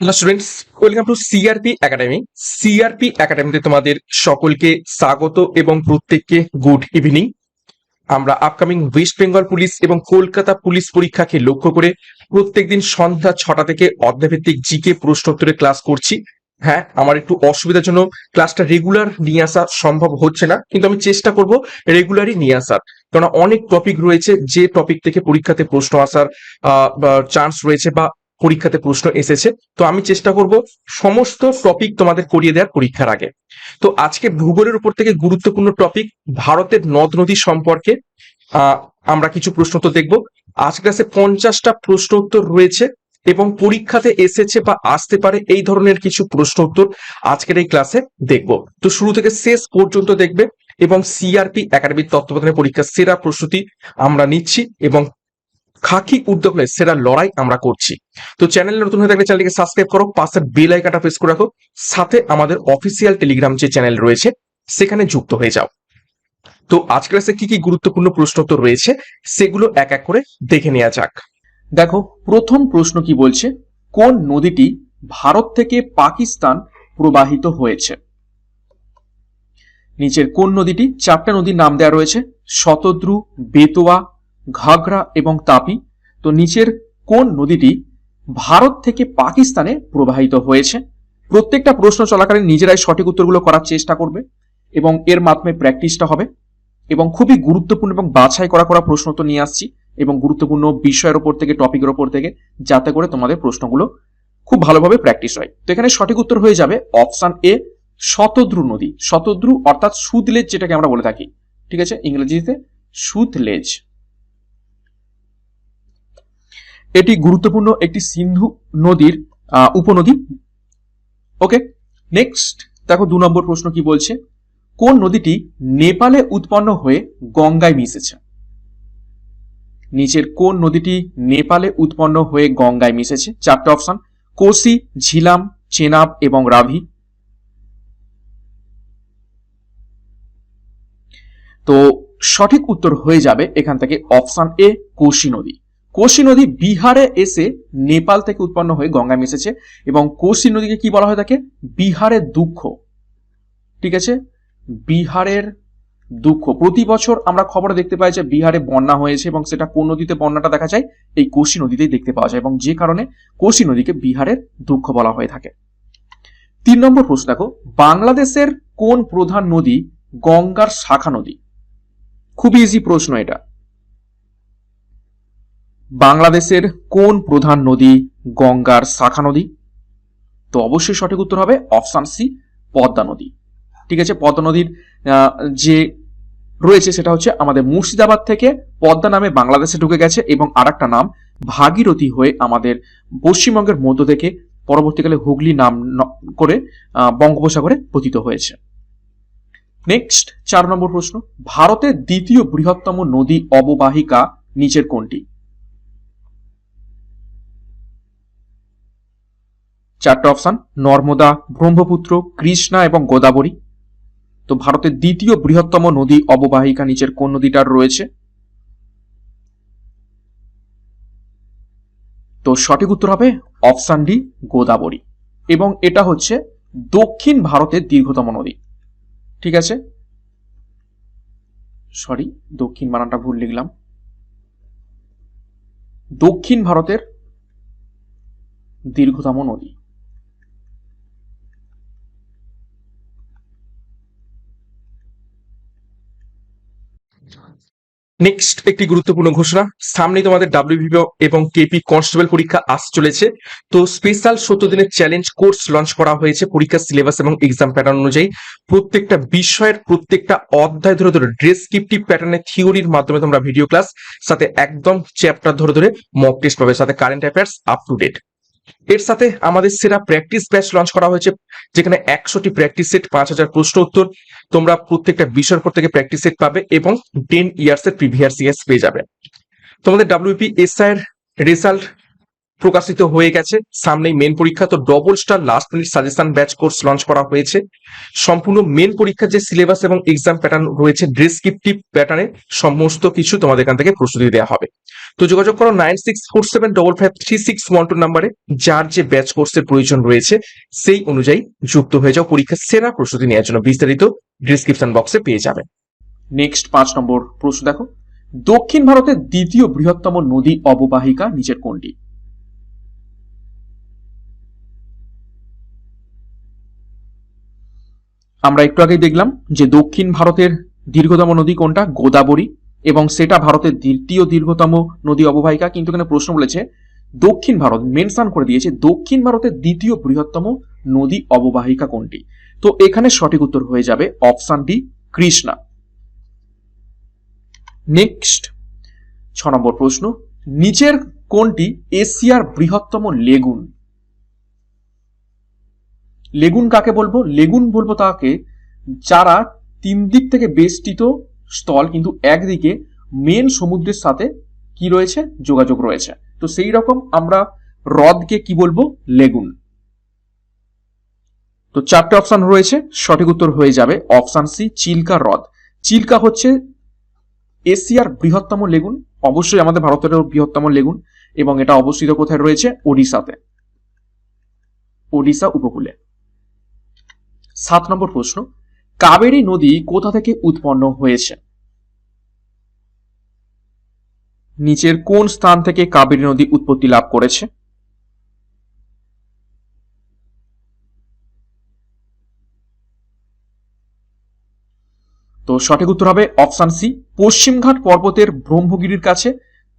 Hello students welcome to CRP academy CRP একাডেমিতে তোমাদের সকলকে স্বাগত এবং প্রত্যেককে গুড ইভিনিং আমরা আপকামিং ওয়েস্ট বেঙ্গল পুলিশ এবং কলকাতা পুলিশ পরীক্ষাকে লক্ষ্য করে প্রত্যেকদিন সন্ধ্যা ছটা থেকে অধ্যায়ভিত্তিক জিকে প্রশ্নোত্তরের ক্লাস করছি। হ্যাঁ আমার একটু অসুবিধার জন্য ক্লাসটা রেগুলার নিয়ে আসা সম্ভব হচ্ছে না, কিন্তু আমি চেষ্টা করব রেগুলারই নিয়ে আসার। কারণ অনেক টপিক রয়েছে, যে টপিক থেকে পরীক্ষাতে প্রশ্ন আসার চান্স রয়েছে বা পরীক্ষাতে প্রশ্ন এসেছে। তো আমি চেষ্টা করব সমস্ত টপিক তোমাদের করিয়ে দেওয়ার পরীক্ষার আগে। তো আজকে ভূগোলের উপর থেকে গুরুত্বপূর্ণ টপিক ভারতের নদ নদী সম্পর্কে। আমরা কিছু প্রশ্ন তো দেখব। আজ ক্লাসে পঞ্চাশটা প্রশ্ন উত্তর রয়েছে এবং পরীক্ষাতে এসেছে বা আসতে পারে এই ধরনের কিছু প্রশ্ন উত্তর আজকের এই ক্লাসে দেখব। তো শুরু থেকে শেষ পর্যন্ত দেখবে এবং সিআরপি একাডেমির তত্ত্বাবধানে পরীক্ষার সেরা প্রস্তুতি আমরা নিচ্ছি এবং খাকি উদ্যোগ হয়ে সেরা লড়াই আমরা করছি। তো চ্যানেলে নতুন হয়ে থাকলে চ্যানেলকে সাবস্ক্রাইব করো পাশের বেল আইকনটা প্রেস করে রাখো, সাথে আমাদের অফিসিয়াল টেলিগ্রাম যে চ্যানেল রয়েছে, সেখানে যুক্ত হয়ে যাও। তো আজকের ক্লাসে কি কি গুরুত্বপূর্ণ প্রশ্ন তো রয়েছে, সেগুলো এক এক করে দেখে নেওয়া যাক। দেখো, প্রথম প্রশ্ন কি বলছে, কোন নদীটি ভারত থেকে পাকিস্তান প্রবাহিত হয়েছে? নিচের কোন নদীটি, চারটা নদীর নাম দেওয়া রয়েছে, শতদ্রু, বেতোয়া ঘাগরা এবং তাপি। তো নিচের কোন নদীটি ভারত থেকে পাকিস্তানে প্রবাহিত হয়েছে? প্রত্যেকটা প্রশ্ন চলাকালীন নিজেরাই সঠিক উত্তরগুলো করার চেষ্টা করবে এবং এর মাধ্যমে প্র্যাকটিসটা হবে এবং খুবই গুরুত্বপূর্ণ এবং বাছাই করা করা প্রশ্ন তো নিয়ে আসছি এবং গুরুত্বপূর্ণ বিষয়ের ওপর থেকে, টপিকের ওপর থেকে যাতে করে তোমাদের প্রশ্নগুলো খুব ভালোভাবে প্র্যাকটিস হয়। তো এখানে সঠিক উত্তর হয়ে যাবে অপশান এ শতদ্রু নদী। শতদ্রু অর্থাৎ সুতলেজ যেটাকে আমরা বলে থাকি। ঠিক আছে? ইংরেজিতে সুতলেজ এটি গুরুত্বপূর্ণ একটি সিন্ধু নদীর উপনদী। ওকে, নেক্সট, দেখো দু নম্বর প্রশ্ন কি বলছে? কোন নদীটি নেপালে উৎপন্ন হয়ে গঙ্গায় মিশেছে? নিচের কোন নদীটি নেপালে উৎপন্ন হয়ে গঙ্গায় মিশেছে? চারটে অপশন, কোসি, ঝিলাম, চেনাব এবং রাভি। তো সঠিক উত্তর হয়ে যাবে এখান থেকে অপশন এ কোশি নদী। কোশি নদী বিহারে এসে নেপাল থেকে উৎপন্ন হয়ে গঙ্গায় মিশেছে এবং কোশি নদীকে কি বলা হয় থাকে বিহারের দুঃখ। ঠিক আছে? বিহারের দুঃখ। প্রতি বছর আমরা খবরে দেখতে পাই যে বিহারে বন্যা হয়েছে এবং সেটা কোন নদীতে বন্যাটা দেখা যায়? এই কোশি নদীতেই দেখতে পাওয়া যায় এবং যে কারণে কোশি নদীকে বিহারের দুঃখ বলা হয়ে থাকে। তিন নম্বর প্রশ্ন দেখো, বাংলাদেশের কোন প্রধান নদী গঙ্গার শাখা নদী? খুব ইজি প্রশ্ন এটা। বাংলাদেশের কোন প্রধান নদী গঙ্গার শাখা নদী? তো অবশ্যই সঠিক উত্তর হবে অপশান সি, পদ্মা নদী। ঠিক আছে? পদ্মা নদীর যে রয়েছে সেটা হচ্ছে আমাদের মুর্শিদাবাদ থেকে পদ্মা নামে বাংলাদেশে ঢুকে গেছে এবং আর নাম ভাগীরথী হয়ে আমাদের পশ্চিমবঙ্গের মধ্য থেকে পরবর্তীকালে হুগলি নাম করে বঙ্গোপসাগরে পতিত হয়েছে। নেক্সট, চার নম্বর প্রশ্ন। ভারতের দ্বিতীয় বৃহত্তম নদী অববাহিকা নিচের কোনটি? চারটা অপশান, নর্মদা, ব্রহ্মপুত্র, কৃষ্ণা এবং গোদাবরী। তো ভারতের দ্বিতীয় বৃহত্তম নদী অববাহিকা নিচের কোন নদীটার রয়েছে? তো সঠিক উত্তর হবে অপশান ডি, গোদাবরী। এবং এটা হচ্ছে দক্ষিণ ভারতের দীর্ঘতম নদী। ঠিক আছে? সরি, দক্ষিণ বানানটা ভুল লিখলাম। দক্ষিণ ভারতের দীর্ঘতম নদী। নেক্সট একটি গুরুত্বপূর্ণ ঘোষণা। সামনে তোমাদের ডাব্লিউবিপিও এবং কেপি কনস্টেবল পরীক্ষা আসতে চলেছে। তো স্পেশাল সত্তর দিনের চ্যালেঞ্জ কোর্স লঞ্চ করা হয়েছে পরীক্ষার সিলেবাস এবং এক্সাম প্যাটার্ন অনুযায়ী। প্রত্যেকটা বিষয়ের প্রত্যেকটা অধ্যায় ধরে ধরে ডেসক্রিপটিভ প্যাটার্নের থিওরির মাধ্যমে তোমরা ভিডিও ক্লাস সাথে একদম চ্যাপ্টার ধরে ধরে মক টেস্ট পাবে, সাথে current affairs up to date এর সাথে আমাদের সেরা প্র্যাকটিস ব্যাচ লঞ্চ করা হয়েছে, যেখানে একশোটি প্র্যাকটিস সেট পাঁচ হাজার প্রশ্ন উত্তর, তোমরা প্রত্যেকটা বিষয়ের পর থেকে প্র্যাকটিস সেট পাবে এবং টেন ইয়ার্স এর প্রিভিয়াস ইয়ার্স পেয়ে যাবে। তোমাদের ডাব্লিউপি এসআই এর রেজাল্ট প্রকাশিত হয়ে গেছে। সামনেই মেন পরীক্ষা, তো double star last minute suggestion batch course launch করা হয়েছে। সম্পূর্ণ মেন পরীক্ষার যে সিলেবাস এবং এক্সাম প্যাটার্ন রয়েছে ডেসক্রিপটিভ প্যাটার্নে সমস্ত কিছু তোমাদের এখান থেকে প্রস্তুতি দেওয়া হবে। তো যোগাযোগ করো nine six four seven double five three six one two নাম্বারে যার যে ব্যাচ কোর্সের প্রয়োজন রয়েছে, সেই অনুযায়ী যুক্ত হয়ে যাও পরীক্ষার সেরা প্রস্তুতি নেওয়ার জন্য। বিস্তারিত ডিসক্রিপশন বক্সে পেয়ে যাবে। নেক্সট পাঁচ নম্বর প্রশ্ন দেখো। দক্ষিণ ভারতের দ্বিতীয় বৃহত্তম নদী অববাহিকা নিচের কোনটি? আমরা একটু আগেই দেখলাম যে দক্ষিণ ভারতের দীর্ঘতম নদী কোনটা? গোদাবরী। এবং সেটা ভারতের দ্বিতীয় দীর্ঘতম নদী অববাহিকা। কিন্তু এখানে প্রশ্ন বলেছে, দক্ষিণ ভারত মেনশন করে দিয়েছে, দক্ষিণ ভারতের দ্বিতীয় বৃহত্তম নদী অববাহিকা কোনটি? তো এখানে সঠিক উত্তর হয়ে যাবে অপশন ডি, কৃষ্ণা। নেক্সট, ছ নম্বর প্রশ্ন, নিচের কোনটি এশিয়ার বৃহত্তম লেগুন? লেগুন কাকে বলব? লেগুন বলব তাকে যারা তিন দিক থেকে বেষ্টিত স্থল, কিন্তু একদিকে মেন সমুদ্রের সাথে কি রয়েছে? যোগাযোগ রয়েছে। তো সেই রকম আমরা হ্রদকে কি বলব? লেগুন। তো চারটে অপশন রয়েছে, সঠিক উত্তর হয়ে যাবে। অপশান সি চিল্কা হ্রদ। চিল্কা হচ্ছে এশিয়ার বৃহত্তম লেগুন, অবশ্যই আমাদের ভারতেরও বৃহত্তম লেগুন, এবং এটা অবস্থিত কোথায় রয়েছে? ওডিশাতে। ওডিশা উপকূলে। সাত নম্বর প্রশ্ন, কাবেরী নদী কোথা থেকে উৎপন্ন হয়েছে? নিচের কোন স্থান থেকে কাবেরী নদী উৎপত্তি লাভ করেছে? তো সঠিক উত্তর হবে অপশন সি, পশ্চিমঘাট পর্বতের ব্রহ্মগিরির কাছে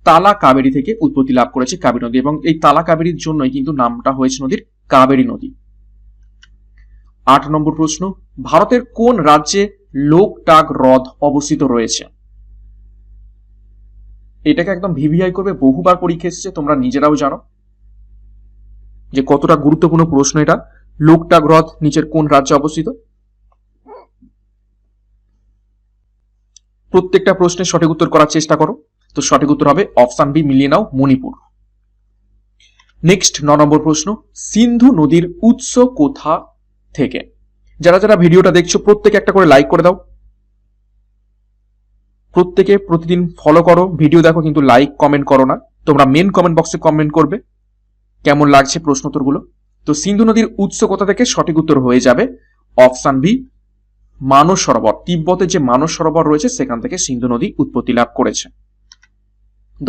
তালা কাবেরী থেকে উৎপত্তি লাভ করেছে কাবেরী নদী এবং এই তালা কাবেরীর জন্যই কিন্তু নামটা হয়েছে নদীর কাবেরী নদী। আট নম্বর প্রশ্ন, ভারতের কোন রাজ্যে লোকটাক হ্রদ অবস্থিত রয়েছে? এটাকে একদম ভিভিআই করবে, বহুবার পরীক্ষা এসেছে, তোমরা নিজেরাও জানো। যে কতটা গুরুত্বপূর্ণ প্রশ্ন এটা লোকটাক হ্রদ নিচের কোন রাজ্যে অবস্থিত? প্রত্যেকটা প্রশ্নের সঠিক উত্তর করার চেষ্টা করো। তো সঠিক উত্তর হবে অপশন বি, মিলিয়ে নাও, মণিপুর। নেক্সট ন নম্বর প্রশ্ন, সিন্ধু নদীর উৎস কোথা থেকে। যারা যারা ভিডিওটা দেখছ, প্রত্যেকে একটা করে লাইক করে দাও। প্রত্যেকে প্রতিদিন ফলো করো। ভিডিও দেখো, কিন্তু লাইক কমেন্ট করো না। তোমরা মেন কমেন্ট বক্সে কমেন্ট করবে। কেমন লাগছে প্রশ্ন উত্তরগুলো? তো সিন্ধু নদীর উৎস কোথা থেকে? সঠিক উত্তর হয়ে যাবে অপশন বি মানস সরোবর। তিব্বতে যে মানস সরোবর রয়েছে, সেখান থেকে সিন্ধু নদী উৎপত্তি লাভ করেছে।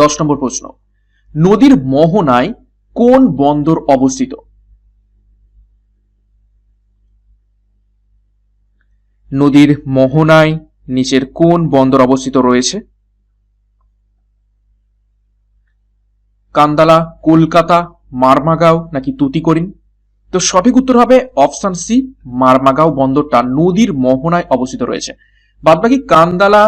দশ নম্বর প্রশ্ন, নদীর মোহনায় কোন বন্দর অবস্থিত? নদীর মোহনায় নিচের কোন বন্দর অবস্থিত রয়েছে? কান্দালা, কলকাতা, মারমাগাঁও নাকি তুতিকরিন? তো সঠিক উত্তর হবে অপশন সি, মারমাগাঁও বন্দরটা নদীর মোহনায় অবস্থিত রয়েছে। বাদবাকি কান্দালা,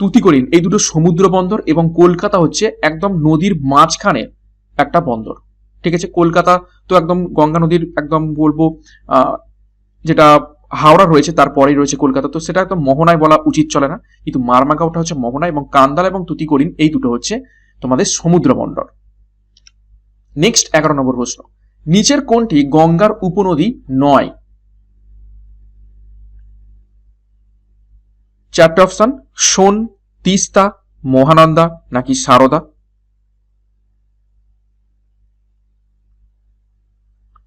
তুতিকরিন, এই দুটো সমুদ্র বন্দর এবং কলকাতা হচ্ছে একদম নদীর মাঝখানে একটা বন্দর। ঠিক আছে, কলকাতা তো একদম গঙ্গা নদীর একদম বলব যেটা হাওড়া রয়েছে, তারপরেই রয়েছে কলকাতা। তো সেটা একদম মোহনায় বলা উচিত চলে না। কিন্তু মারমাগাঁওটা হচ্ছে মোহনা এবং কান্দালা এবং তুতিকরিন, এই দুটো হচ্ছে তোমাদের সমুদ্র বন্দর নেক্সট এগারো নম্বর প্রশ্ন। নিচের কোনটি গঙ্গার উপনদী নয়? চারটে অপশন সোন তিস্তা মহানন্দা নাকি সারদা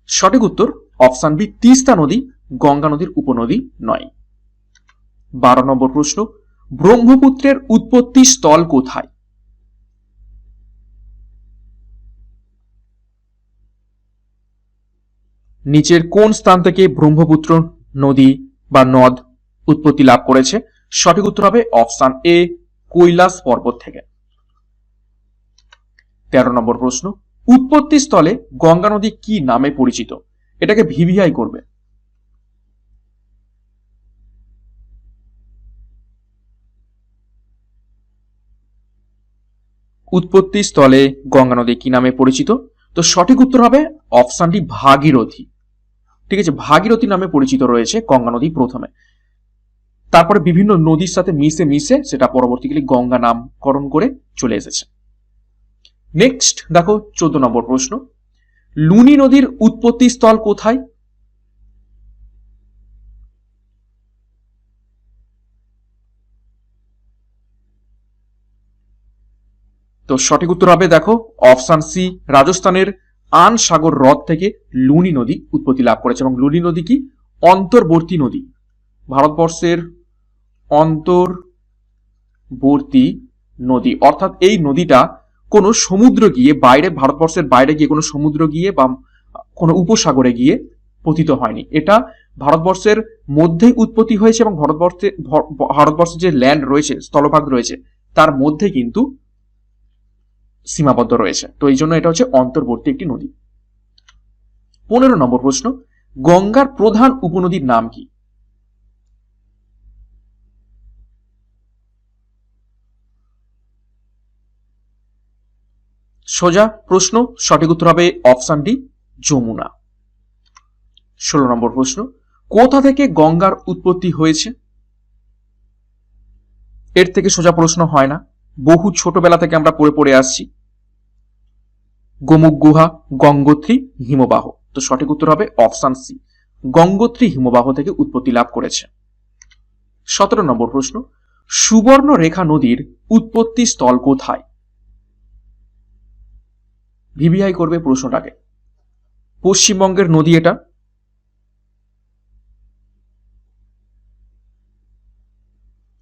সঠিক উত্তর অপশন বি তিস্তা নদী গঙ্গা নদীর উপনদী নয়। বারো নম্বর প্রশ্ন, ব্রহ্মপুত্রের উৎপত্তি স্থল কোথায়? নিচের কোন স্থান থেকে ব্রহ্মপুত্র নদী বা নদ উৎপত্তি লাভ করেছে? সঠিক উত্তর হবে অপশন এ, কৈলাস পর্বত থেকে। তেরো নম্বর প্রশ্ন, উৎপত্তি স্থলে গঙ্গা নদী কি নামে পরিচিত? এটাকে ভিভিআই করবে। উৎপত্তি স্থলে গঙ্গা নদী কি নামে পরিচিত? তো সঠিক উত্তর হবে অপশনটি ভাগীরথী। ঠিক আছে, ভাগীরথী নামে পরিচিত রয়েছে গঙ্গা নদী প্রথমে। তারপরে বিভিন্ন নদীর সাথে মিশে মিশে সেটা পরবর্তীকালে গঙ্গা নামকরণ করে চলে এসেছে। নেক্সট দেখো চোদ্দ নম্বর প্রশ্ন। লুনি নদীর উৎপত্তি স্থল কোথায়? তো সঠিক উত্তর হবে, দেখো, অপশন সি, রাজস্থানের আন সাগর হ্রদ থেকে লুনি নদী উৎপত্তি লাভ করেছে। এবং লুনি নদী কি? অন্তর্বর্তী নদী। ভারতবর্ষের অন্তর্বর্তী নদী। অর্থাৎ এই নদীটা কোনো সমুদ্র গিয়ে বাইরে, ভারতবর্ষের বাইরে গিয়ে কোনো সমুদ্র গিয়ে বা কোনো উপসাগরে গিয়ে পতিত হয়নি। এটা ভারতবর্ষের মধ্যেই উৎপত্তি হয়েছে এবং ভারতবর্ষে ভর- ভারতবর্ষের যে ল্যান্ড রয়েছে, স্থলভাগ রয়েছে, তার মধ্যে কিন্তু সীমাবদ্ধ রয়েছে। তো এই জন্য এটা হচ্ছে অন্তর্বর্তী একটি নদী। পনেরো নম্বর প্রশ্ন, গঙ্গার প্রধান উপনদীর নাম কি? সোজা প্রশ্ন, সঠিক উত্তর হবে অপশন ডি, যমুনা। ষোলো নম্বর প্রশ্ন, কোথা থেকে গঙ্গার উৎপত্তি হয়েছে? এর থেকে সোজা প্রশ্ন হয় না। বহু ছোটবেলা থেকে আমরা পড়ে পড়ে আসছি। গোমুখ গুহা, গঙ্গোত্রী, হিমবাহ। তো সঠিক উত্তর হবে অপশন সি। গঙ্গোত্রী, হিমবাহ থেকে উৎপত্তি লাভ করেছে। সতেরো নম্বর প্রশ্ন সুবর্ণ রেখা নদীর উৎপত্তি স্থল কোথায়? ভিভিআই করবে প্রশ্নটাকে। পশ্চিমবঙ্গের নদী এটা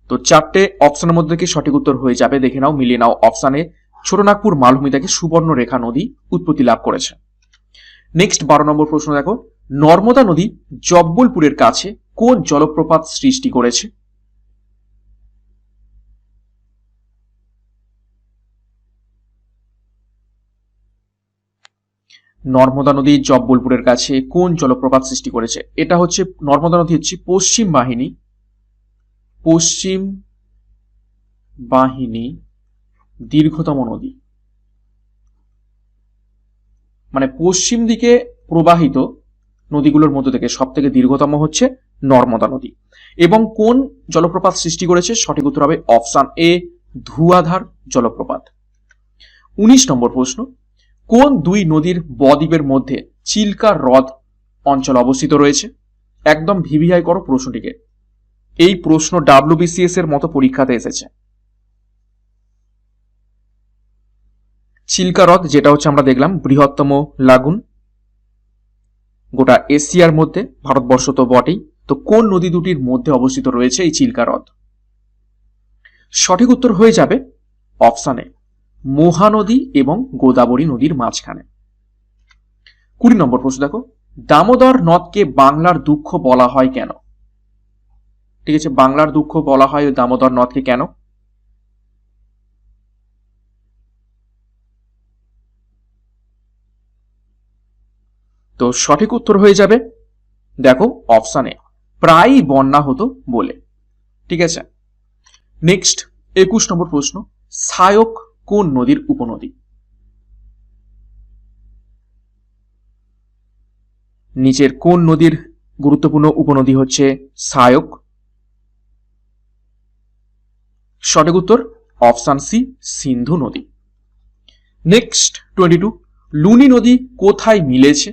তো চারটে অপশনের মধ্যে থেকে সঠিক উত্তর হয়ে যাবে। দেখে নাও, মিলিয়ে নাও অপশানে ছোটনাগপুর মালভূমি থেকে সুবর্ণ রেখা নদী উৎপত্তি লাভ করেছে। নেক্সট বারো নম্বর প্রশ্ন দেখো। নর্মদা নদী জব্বলপুরের কাছে কোন জলপ্রপাত সৃষ্টি করেছে? নর্মদা নদী জব্বলপুরের কাছে কোন জলপ্রপাত সৃষ্টি করেছে? এটা হচ্ছে, নর্মদা নদী হচ্ছে পশ্চিম বাহিনী পশ্চিম বাহিনী দীর্ঘতম নদী। মানে পশ্চিম দিকে প্রবাহিত নদীগুলোর মধ্যে থেকে সব থেকে দীর্ঘতম হচ্ছে নর্মদা নদী এবং কোন জলপ্রপাত সৃষ্টি করেছে? সঠিক উত্তর হবে অপশন এ, ধুয়াধার জলপ্রপাত। উনিশ নম্বর প্রশ্ন, কোন দুই নদীর বদ্বীপের মধ্যে চিল্কা হ্রদ অঞ্চল অবস্থিত রয়েছে? একদম ভিভিআই করো প্রশ্নটিকে। এই প্রশ্ন ডাব্লিউবিসিএস এর মতো পরীক্ষাতে এসেছে। চিল্কা হ্রদ যেটা হচ্ছে আমরা দেখলাম, বৃহত্তম লাগুন গোটা এশিয়ার মধ্যে, ভারতবর্ষ তো বটেই। তো কোন নদী দুটির মধ্যে অবস্থিত রয়েছে এই চিল্কা হ্রদ সঠিক উত্তর হয়ে যাবে অপশানে, মহানদী এবং গোদাবরী নদীর মাঝখানে। কুড়ি নম্বর প্রশ্ন দেখো, দামোদর নদকে বাংলার দুঃখ বলা হয় কেন? ঠিক আছে, বাংলার দুঃখ বলা হয় দামোদর নদকে কেন? তো সঠিক উত্তর হয়ে যাবে, দেখো, অপশানে প্রায়ই বন্যা হতো বলে। ঠিক আছে, নেক্সট, একুশ নম্বর প্রশ্ন, সায়ক কোন নদীর উপনদী? নিচের কোন নদীর গুরুত্বপূর্ণ উপনদী হচ্ছে সায়ক? সঠিক উত্তর, অপশান সি, সিন্ধু নদী। নেক্সট টোয়েন্টি টু লুনি নদী কোথায় মিলেছে?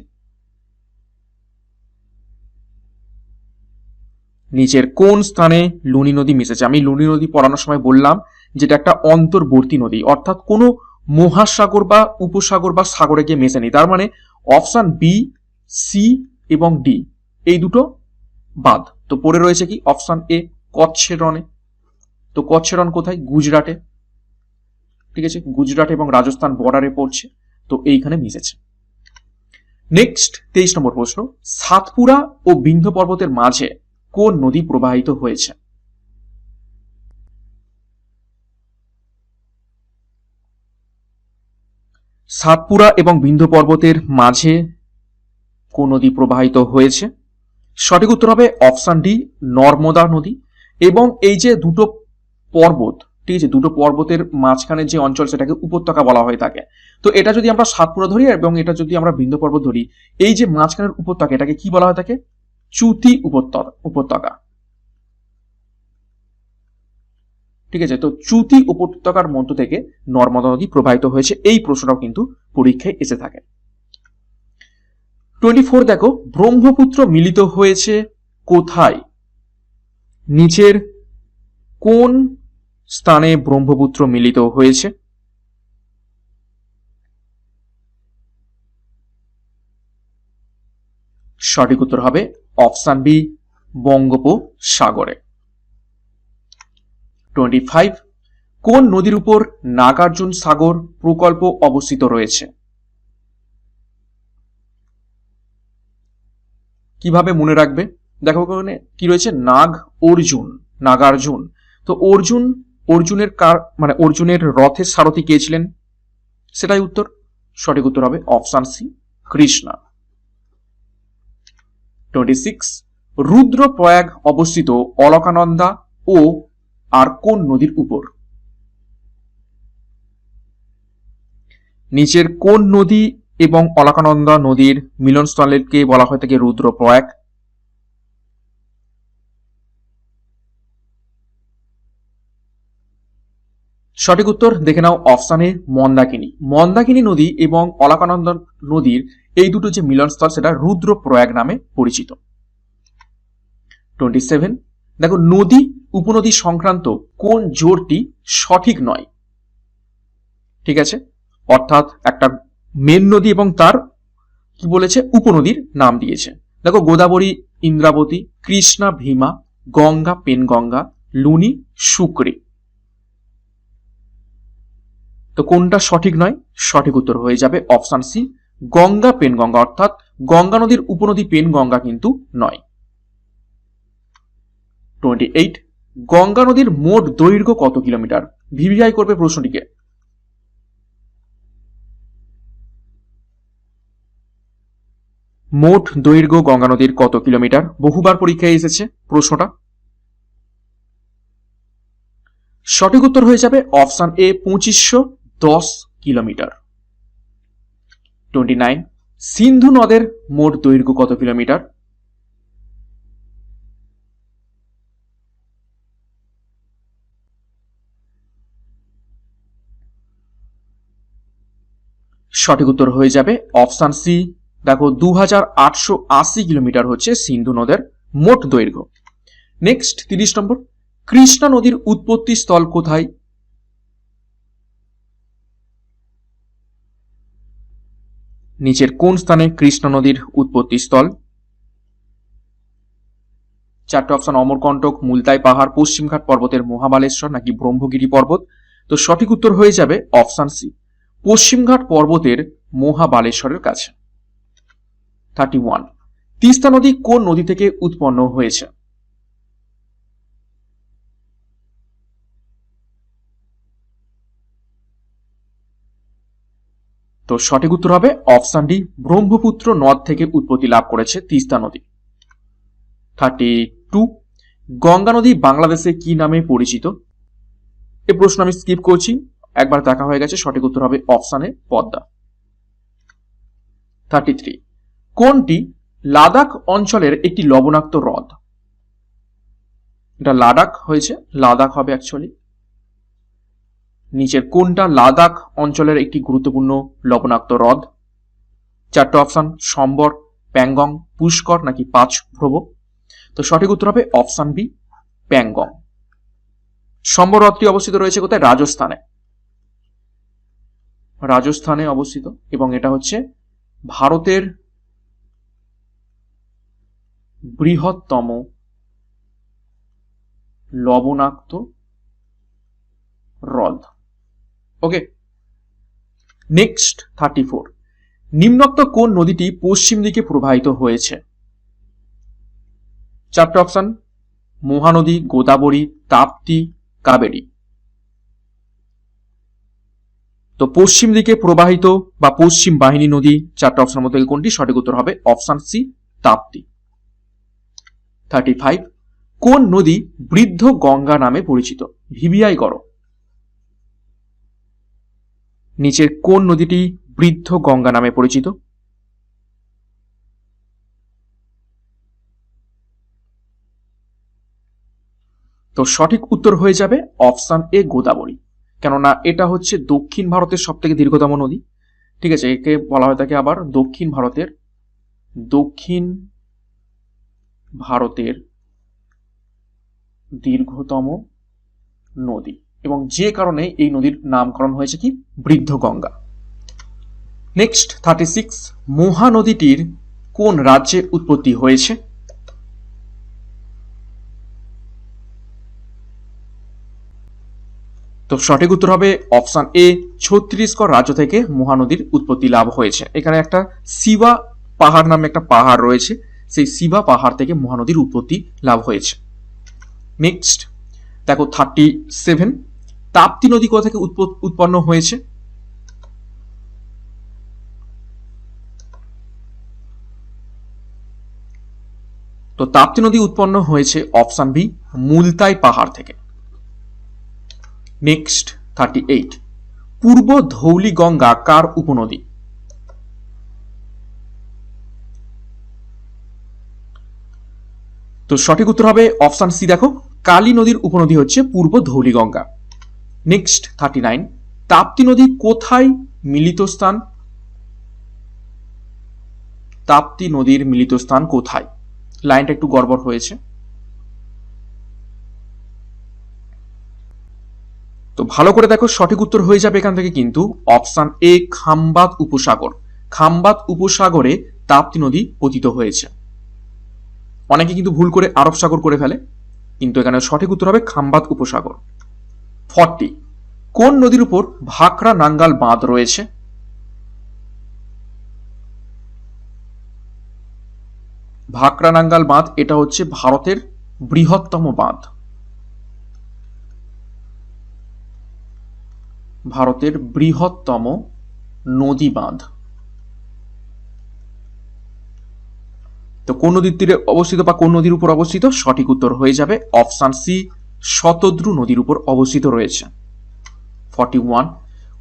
নিচের কোন স্থানে লুনি নদী মিশেছে? আমি লুনি নদী পড়ানোর সময় বললাম, যেটা একটা অন্তর্বর্তী নদী, অর্থাৎ কোনো মহাসাগর বা উপসাগর বা সাগরে গিয়ে মেশেনি। তার মানে অপশান বি সি এবং ডি এই দুটো বাদ। তো পড়ে রয়েছে কি? অপশান এ কচ্ছের রনে তো কচ্ছের রন কোথায়? গুজরাটে। ঠিক আছে? গুজরাট এবং রাজস্থান বর্ডারে পড়ছে, তো এইখানে মিশেছে। নেক্সট তেইশ নম্বর প্রশ্ন, সাতপুরা ও বিন্ধ্য পর্বতের মাঝে কোন নদী প্রবাহিত হয়েছে? সাতপুরা এবং বিন্ধ্য পর্বতের মাঝে কোন নদী প্রবাহিত হয়েছে? সঠিক উত্তর হবে অপশন ডি, নর্মদা নদী। এবং এই যে দুটো পর্বত, ঠিক আছে? দুটো পর্বতের মাঝখানে যে অঞ্চল সেটাকে উপত্যকা বলা হয়ে থাকে। তো এটা যদি আমরা সাতপুরা ধরি এবং এটা যদি আমরা বিন্ধ্য পর্বত ধরি, এই যে মাঝখানের উপত্যকা, এটাকে কি বলা হয়ে থাকে? চ্যুতি উপত্যকা উপত্যকা। ঠিক আছে? তো চ্যুতি উপত্যকার মধ্য থেকে নর্মদা নদী প্রবাহিত হয়েছে। এই প্রশ্নটাও কিন্তু পরীক্ষায় এসে থাকে। টোয়েন্টি ফোর দেখো, ব্রহ্মপুত্র মিলিত হয়েছে কোথায়? নিচের কোন স্থানে ব্রহ্মপুত্র মিলিত হয়েছে। সঠিক উত্তর হবে অপশান বি, বঙ্গোপসাগরে। টোয়েন্টি ফাইভ, কোন নদীর উপর নাগার্জুন সাগর প্রকল্প অবস্থিত রয়েছে? কীভাবে মনে রাখবে? দেখো কি রয়েছে? নাগ অর্জুন, নাগার্জুন। তো অর্জুন অর্জুনের কার মানে অর্জুনের রথের সারথি কে ছিলেন? সেটাই উত্তর। সঠিক উত্তর হবে option C Krishna. Twenty six Rudraprayag অবস্থিত অলকানন্দা ও আর কোন নদীর উপর? নিচের কোন নদী এবং অলকানন্দা নদীর মিলনস্থলকে বলা হয় থাকে রুদ্রপ্রয়াগ? সঠিক উত্তর দেখে নাও অপশানে মন্দাকিনী। মন্দাকিনী নদী এবং অলকানন্দা নদীর এই দুটো যে মিলনস্থল সেটা রুদ্রপ্রয়াগ নামে পরিচিত। টোয়েন্টি সেভেন দেখো, নদী উপনদী সংক্রান্ত কোন জোরটি সঠিক নয়। ঠিক আছে? অর্থাৎ একটা মেন নদী এবং তার কি বলেছে? উপনদীর নাম দিয়েছে। দেখো, গোদাবরী, ইন্দ্রাবতী, কৃষ্ণা, ভীমা, গঙ্গা, পেনগঙ্গা, লুনি, শুক্রে। তো কোনটা সঠিক নয়? সঠিক উত্তর হয়ে যাবে অপশান সি, গঙ্গা পেনগঙ্গা অর্থাৎ গঙ্গা নদীর উপনদী পেনগঙ্গা কিন্তু নয়। টোয়েন্টি এইট গঙ্গা নদীর মোট দৈর্ঘ্য কত কিলোমিটার? ভিভিআই করবে প্রশ্নটিকে। মোট দৈর্ঘ্য গঙ্গা নদীর কত কিলোমিটার? বহুবার পরীক্ষায় এসেছে প্রশ্নটা। সঠিক উত্তর হয়ে যাবে অপশন এ, পঁচিশশো দশ কিলোমিটার। টোয়েন্টি নাইন সিন্ধু নদের মোট দৈর্ঘ্য কত কিলোমিটার? সঠিক উত্তর হয়ে যাবে অপশান সি। দেখো দু হাজার আটশো আশি কিলোমিটার হচ্ছে সিন্ধু নদের মোট দৈর্ঘ্য। নেক্সট, তিরিশ নম্বর, কৃষ্ণা নদীর উৎপত্তি স্থল কোথায়? নিচের কোন স্থানে কৃষ্ণ নদীর উৎপত্তি স্থল? চারটে অপশন, অমরকণ্টক, মুলতাই পাহাড়, পশ্চিমঘাট পর্বতের মহাবালেশ্বর নাকি ব্রহ্মগিরি পর্বত? তো সঠিক উত্তর হয়ে যাবে অপশান সি, পশ্চিমঘাট পর্বতের মহাবালেশ্বরের কাছে। থার্টি ওয়ান, তিস্তা নদী কোন নদী থেকে উৎপন্ন হয়েছে? তো সঠিক উত্তর হবে অপশন ডি, ব্রহ্মপুত্র নদ থেকে উৎপত্তি লাভ করেছে তিস্তা নদী। থার্টি টু, গঙ্গা নদী বাংলাদেশে কি নামে পরিচিত? এ প্রশ্ন আমি স্কিপ করছি, একবার দেখা হয়ে গেছে, সঠিক উত্তর হবে অপশানে পদ্মা। থার্টি থ্রি, কোনটি লাদাখ অঞ্চলের একটি লবণাক্ত হ্রদ? এটা লাদাখ হয়েছে, লাদাখ হবে অ্যাকচুয়ালি নিচের কোনটা লাদাখ অঞ্চলের একটি গুরুত্বপূর্ণ লবণাক্ত হ্রদ? চারটে অপশন সম্বর, প্যাংগং, পুষ্কর নাকি পাঁচ ভ্রব তো সঠিক উত্তর হবে অপশন বি প্যাংগং। সম্বর হ্রদটি অবস্থিত রয়েছে কোথায়? রাজস্থানে। রাজস্থানে অবস্থিত এবং এটা হচ্ছে ভারতের বৃহত্তম লবণাক্ত হ্রদ। ওকে নেক্সট থার্টি ফোর নিম্নোক্ত কোন নদীটি পশ্চিম দিকে প্রবাহিত হয়েছে? চারটে অপশন মহানদী, গোদাবরী, তাপ্তি, কাবেরী। তো পশ্চিম দিকে প্রবাহিত বা পশ্চিম বাহিনী নদী চারটে অপশনের মধ্যে কোনটি? সঠিক উত্তর হবে option C Tapti. Thirty five কোন নদী বৃদ্ধ গঙ্গা নামে পরিচিত? ভিভিআই করো। নিচের কোন নদীটি বৃদ্ধ গঙ্গা নামে পরিচিত? তো সঠিক উত্তর হয়ে যাবে অপশান এ, গোদাবরী। কেননা এটা হচ্ছে দক্ষিণ ভারতের সব থেকে দীর্ঘতম নদী। ঠিক আছে, একে বলা হয় থাকে আবার দক্ষিণ ভারতের দক্ষিণ ভারতের দীর্ঘতম নদী। এবং যে কারণে এই নদীর নামকরণ হয়েছে কি? Vriddha Ganga. Next thirty six মহানদীটির কোন রাজ্যে উৎপত্তি হয়েছে? তো সঠিক উত্তর হবে অপশন এ ছত্তিশগড় রাজ্য থেকে মহানদীর উৎপত্তি লাভ হয়েছে। এখানে একটা শিবা পাহাড় নামে একটা পাহাড় রয়েছে। সেই শিবা পাহাড় থেকে মহানদীর উৎপত্তি লাভ হয়েছে। নেক্সট দেখো থার্টি সেভেন তাপ্তি নদী কোথা থেকে উৎপন্ন হয়েছে? তো তাপ্তি নদী উৎপন্ন হয়েছে অপশন বি, মুলতাই পাহাড় থেকে। নেক্সট থার্টি এইট পূর্ব ধৌলি গঙ্গা কার উপনদী? তো সঠিক উত্তর হবে অপশন সি, দেখো। কালী নদীর উপনদী হচ্ছে পূর্ব Dhauli Ganga next thirty nine Tapti নদী কোথায় মিলিত স্থান? তাপ্তি নদীর মিলিত স্থান কোথায়? লাইনটা একটু গড়বড় হয়েছে। তো ভালো করে দেখো, সঠিক উত্তর হয়ে যাবে এখান থেকে কিন্তু অপশন এ, খাম্বাত উপসাগর। খাম্বাত উপসাগরে তাপ্তি নদী পতিত হয়েছে। অনেকে কিন্তু ভুল করে আরব সাগর করে ফেলে, কিন্তু এখানে সঠিক উত্তর হবে খাম্বাত উপসাগর। ফর্টি। কোন নদীর উপর ভাকরা নাঙ্গাল বাঁধ রয়েছে? ভাকরা নাঙ্গাল বাঁধ, এটা হচ্ছে ভারতের বৃহত্তম বাঁধ। ভারতের বৃহত্তম নদী বাঁধ। তো কোন নদীর তীরে অবস্থিত বা কোন নদীর উপর অবস্থিত? সঠিক উত্তর হয়ে যাবে অপশান সি শতদ্রু নদীর উপর অবস্থিত রয়েছে। ফর্টি ওয়ান,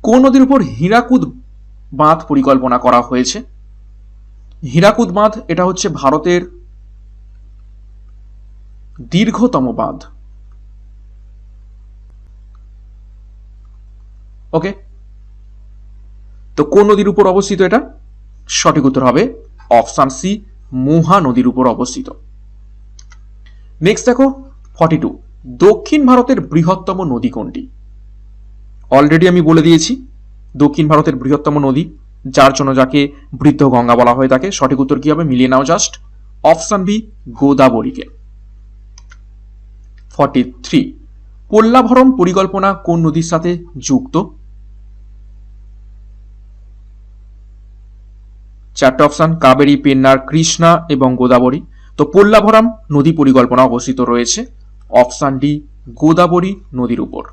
কোন নদীর উপর হীরাকুদ বাঁধ পরিকল্পনা করা হয়েছে? হীরাকুদ বাঁধ, এটা হচ্ছে ভারতের দীর্ঘতম বাঁধ। ওকে? তো কোন নদীর উপর অবস্থিত এটা? সঠিক উত্তর হবে অপশান সি, মোহা নদীর উপর অবস্থিত। নেক্সট দেখো ফর্টি টু দক্ষিণ ভারতের বৃহত্তম নদী কোনটি? অলরেডি আমি বলে দিয়েছি, দক্ষিণ ভারতের বৃহত্তম নদী, যার জন্য যাকে বৃদ্ধ গঙ্গা বলা হয়ে থাকে। সঠিক উত্তর কি হবে? মিলিয়ে নাও জাস্ট অপশন বি গোদাবরীকে। ফর্টি থ্রি পোল্লাভরম পরিকল্পনা কোন নদীর সাথে যুক্ত? চারটে অপশন কাবেরী, পেন্নার, কৃষ্ণা এবং গোদাবরী। তো পোল্লাভরম নদী পরিকল্পনা অবস্থিত রয়েছে। অপশান ডি, গোদাবরী নদীর উপর।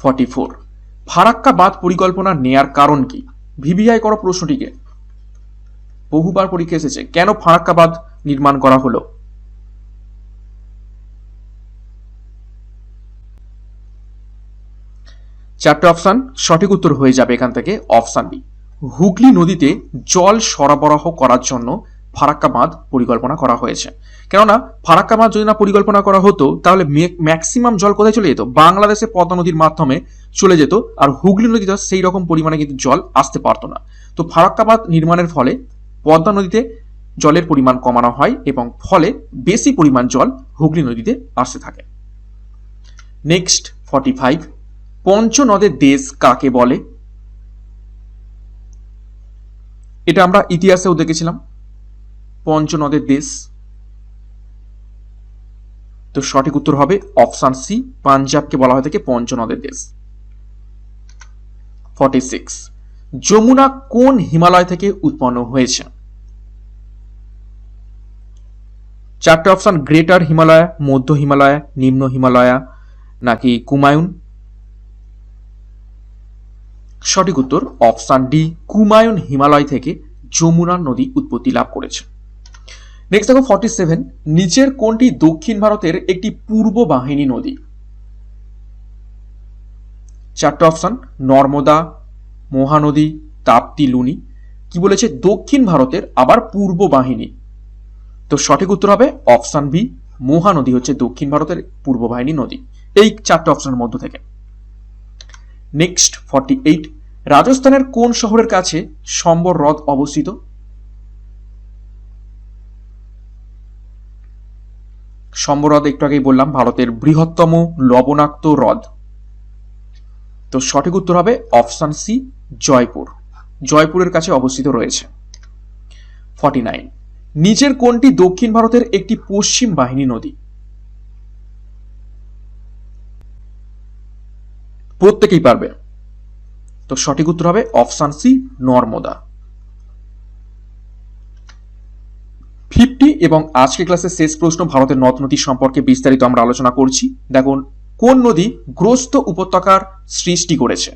ফর্টি ফোর, ফারাক্কা বাঁধ পরিকল্পনা নেয়ার কারণ কি? ভিভিআই করো প্রশ্নটিকে। বহুবার পরীক্ষা এসেছে, কেন ফারাক্কা বাঁধ নির্মাণ করা হলো? চারটে অপশন, সঠিক উত্তর হয়ে যাবে এখান থেকে। অপশান বি, হুগলি নদীতে জল সরবরাহ করার জন্য ফারাক্কা বাঁধ পরিকল্পনা করা হয়েছে। কেননা, ফারাক্কা বাঁধ যদি না পরিকল্পনা করা হতো, তাহলে ম্যাক্সিমাম জল কোথায় চলে যেত? বাংলাদেশে পদ্মা নদীর মাধ্যমে চলে যেত, আর হুগলি নদীতে সেই রকম পরিমাণে কিন্তু জল আসতে পারতো না। তো ফারাক্কা বাঁধ নির্মাণের ফলে পদ্মা নদীতে জলের পরিমাণ কমানো হয় এবং ফলে বেশি পরিমাণ জল হুগলি নদীতে আসতে থাকে। নেক্সট ফর্টি ফাইভ পঞ্চনদের দেশ কাকে বলে? এটা আমরা ইতিহাসেও দেখেছিলাম। পঞ্চনদের দেশ। তো সঠিক উত্তর হবে অপশান সি, পাঞ্জাবকে বলা হয় থাকে পঞ্চনদের দেশ। ফর্টি সিক্স যমুনা কোন হিমালয় থেকে উৎপন্ন হয়েছে? চারটে অপশন, গ্রেটার হিমালয়া, মধ্য হিমালয়া, নিম্ন হিমালয়া, নাকি কুমায়ুন? সঠিক উত্তর অপশান ডি, কুমায়ুন হিমালয় থেকে যমুনা নদী উৎপত্তি লাভ করেছে। নেক্সট দেখো ফর্টি সেভেন নিচের কোনটি দক্ষিণ ভারতের একটি পূর্ব বাহিনী নদী? চারটে অপশন নর্মদা, মহানদী তাপ্তি লুনি কি বলেছে? দক্ষিণ ভারতের, আবার পূর্ব বাহিনী তো সঠিক উত্তর হবে অপশান বি মহানদী হচ্ছে দক্ষিণ ভারতের পূর্ব বাহিনী নদী। এই চারটে অপশনের মধ্য থেকে। নেক্সট ফর্টি এইট রাজস্থানের কোন শহরের কাছে সম্বর হ্রদ অবস্থিত? সম্বর হ্রদ একটু আগেই বললাম, ভারতের বৃহত্তম লবণাক্ত হ্রদ। তো সঠিক উত্তর হবে অপশান সি, জয়পুর। জয়পুরের কাছে অবস্থিত রয়েছে। Forty nine. নিচের কোনটি দক্ষিণ ভারতের একটি পশ্চিম বাহিনী নদী? প্রত্যেকেই পারবে। তো সঠিক উত্তর হবে অপশন সি, নর্মদা। ফিফটি এবং আজকে ক্লাসের শেষ প্রশ্ন ভারতের নদ নদী সম্পর্কে বিস্তারিত আমরা আলোচনা করছি। দেখুন, কোন নদী গ্রস্ত উপত্যকার সৃষ্টি করেছে?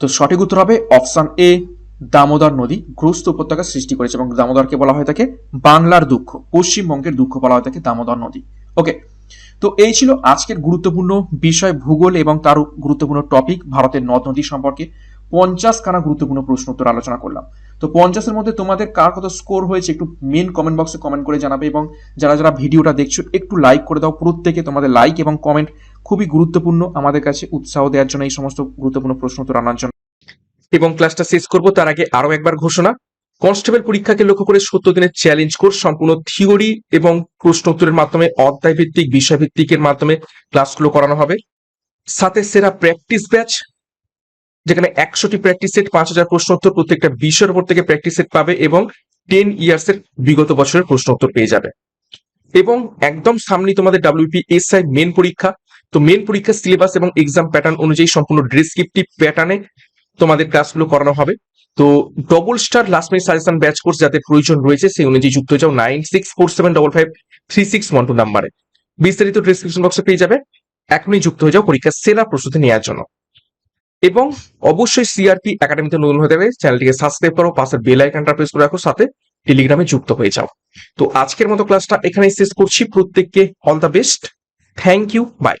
তো সঠিক উত্তর হবে অপশন এ, দামোদর নদী গ্রস্ত উপত্যকা সৃষ্টি করেছে এবং দামোদরকে বলা হয়ে থাকে বাংলার দুঃখ, পশ্চিমবঙ্গের দুঃখ বলা হয়ে থাকে দামোদর নদী। ওকে তো এই ছিল আজকের গুরুত্বপূর্ণ বিষয় ভূগোল এবং তার গুরুত্বপূর্ণ টপিক ভারতের নদ নদী সম্পর্কে পঞ্চাশ খানা গুরুত্বপূর্ণ প্রশ্ন উত্তর আলোচনা করলাম। তো পঞ্চাশের মধ্যে তোমাদের কার কত স্কোর হয়েছে একটু মেন কমেন্ট বক্সে কমেন্ট করে জানাবে এবং যারা যারা ভিডিওটা দেখছ একটু লাইক করে দাও। প্রত্যেকে তোমাদের লাইক এবং কমেন্ট খুবই গুরুত্বপূর্ণ আমাদের কাছে উৎসাহ দেওয়ার জন্য এই সমস্ত গুরুত্বপূর্ণ প্রশ্ন উত্তর আনার জন্য। এবং ক্লাসটা শেষ করব, তার আগে আরও একবার ঘোষণা। কনস্টেবল পরীক্ষাকে লক্ষ্য করে সত্তর দিনের চ্যালেঞ্জ কোর্স সম্পূর্ণ থিওরি এবং প্রশ্ন উত্তরের মাধ্যমে অধ্যায় ভিত্তিক বিষয় ভিত্তিকের মাধ্যমে ক্লাসগুলো করানো হবে। সাথে সেরা প্র্যাকটিস ব্যাচ, যেখানে একশোটি প্র্যাকটিস সেট, পাঁচ হাজার প্রশ্ন উত্তর প্রত্যেকটা বিষয়ের উপর থেকে প্র্যাকটিস সেট পাবে এবং টেন ইয়ার্স এর বিগত বছরের প্রশ্ন উত্তর পেয়ে যাবে। এবং একদম সামনে তোমাদের ডাব্লিউপি এসআই মেন পরীক্ষা। তো মেন পরীক্ষার সিলেবাস এবং এক্সাম প্যাটার্ন অনুযায়ী সম্পূর্ণ ডেসক্রিপটিভ প্যাটার্নে তোমাদের ক্লাসগুলো করানো হবে। তো double star last minute suggestion batch course যাদের প্রয়োজন রয়েছে, সেই অনুযায়ী যুক্ত হয়ে যাও nine six four seven double five three six one two নাম্বারে বিস্তারিত ডিসক্রিপশন বক্সে পেয়ে যাবে। এখনই যুক্ত হয়ে যাও পরীক্ষার সেরা প্রস্তুতি নেওয়ার জন্য। এবং অবশ্যই সিআরপি একাডেমিতে নতুন হতে গেলে চ্যানেলটিকে সাবস্ক্রাইব করো পাশের বেল আইকনটা প্রেস করে রাখো, সাথে টেলিগ্রামে যুক্ত হয়ে যাও। তো আজকের মতো ক্লাসটা এখানেই শেষ করছি। প্রত্যেককে all the best thank you bye